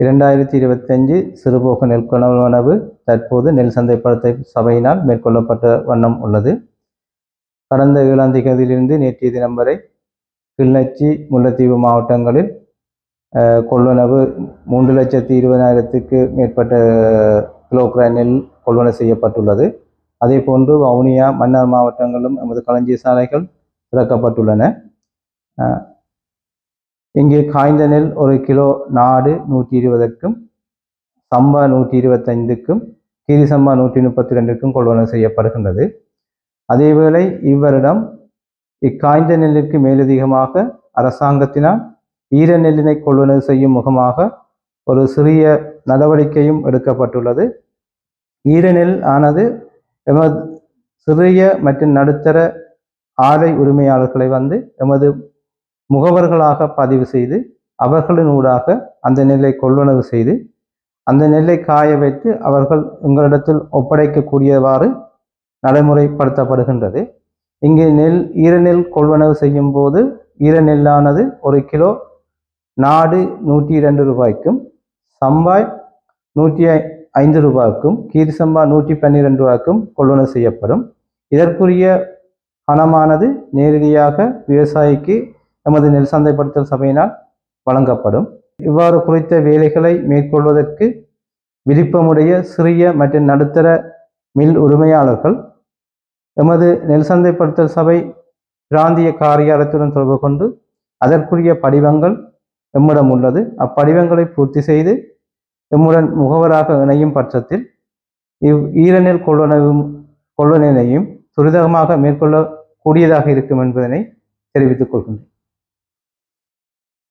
இரண்டாயிரத்தி இருபத்தஞ்சு சிறுபோக நெல் கொள்வனவு தற்போது நெல் சந்தைப்படுத்த சபையினால் மேற்கொள்ளப்பட்ட வண்ணம் உள்ளது. கடந்த ஏழாம் தேதியிலிருந்து நேற்றைய தினம் வரை கிளிநொச்சி முல்லைத்தீவு மாவட்டங்களில் அஹ், கொள்வனவு மூன்று லட்சத்தி இருபதாயிரத்துக்கு மேற்பட்ட கிலோகிராம் நெல் கொள்வனவு செய்யப்பட்டுள்ளது. அதே போன்று வவுனியா மன்னார் மாவட்டங்களும் நமது களஞ்சிய சாலைகள் திறக்கப்பட்டுள்ளன. இங்கே காய்ந்த நெல் ஒரு கிலோ நாடு நூற்றி இருபதுக்கும் சம்பா நூற்றி இருபத்தைந்துக்கும் கீரி சம்பா நூற்றி முப்பத்தி ரெண்டுக்கும் கொள்வனவு செய்யப்படுகின்றது. அதேவேளை இவ்வருடம் இக்காய்ந்த நெல்லுக்கு மேலதிகமாக அரசாங்கத்தினால் ஈர நெல்லினை கொள்வனவு செய்யும் முகமாக ஒரு சிறிய நடவடிக்கையும் எடுக்கப்பட்டுள்ளது. ஈரநெல் ஆனது எமது சிறிய மற்றும் நடுத்தர ஆலை உரிமையாளர்களை வந்து எமது முகவர்களாக பதிவு செய்து அவர்களின் ஊடாக அந்த நெல்லை கொள்வனவு செய்து அந்த நெல்லை காய வைத்து அவர்கள் உங்களிடத்தில் ஒப்படைக்கக்கூடியவாறு நடைமுறைப்படுத்தப்படுகின்றது. இங்கு நெல் ஈரநெல் கொள்வனவு செய்யும் போது ஈரநெல்லானது ஒரு கிலோ நாடு நூற்றி இரண்டு ரூபாய்க்கும் சம்பாய் நூற்றி ஐ- ஐந்து ரூபாய்க்கும் கீரி சம்பா நூற்றி பன்னிரெண்டு ரூபாய்க்கும் கொள்வனவு செய்யப்படும். இதற்குரிய பணமானது நேரடியாக விவசாயிக்கு எமது நெல் சந்தைப்படுத்தல் சபையினால் வழங்கப்படும். இவ்வாறு குறித்த வேலைகளை மேற்கொள்வதற்கு விருப்பமுடைய சிறிய மற்றும் நடுத்தர மில் உரிமையாளர்கள் எமது நெல் சந்தைப்படுத்தல் சபை பிராந்திய காரியாலயத்துடன் தொடர்பு கொண்டு அதற்குரிய படிவங்கள் எம்மிடம் உள்ளது. அப்படிவங்களை பூர்த்தி செய்து எம்முடன் முகவராக இணையும் பட்சத்தில் இவ் ஈரநெல் கொள்வனவும் கொள்வனையும் துரிதமாக மேற்கொள்ளக்கூடியதாக இருக்கும் என்பதனை தெரிவித்துக் கொள்கின்றேன்.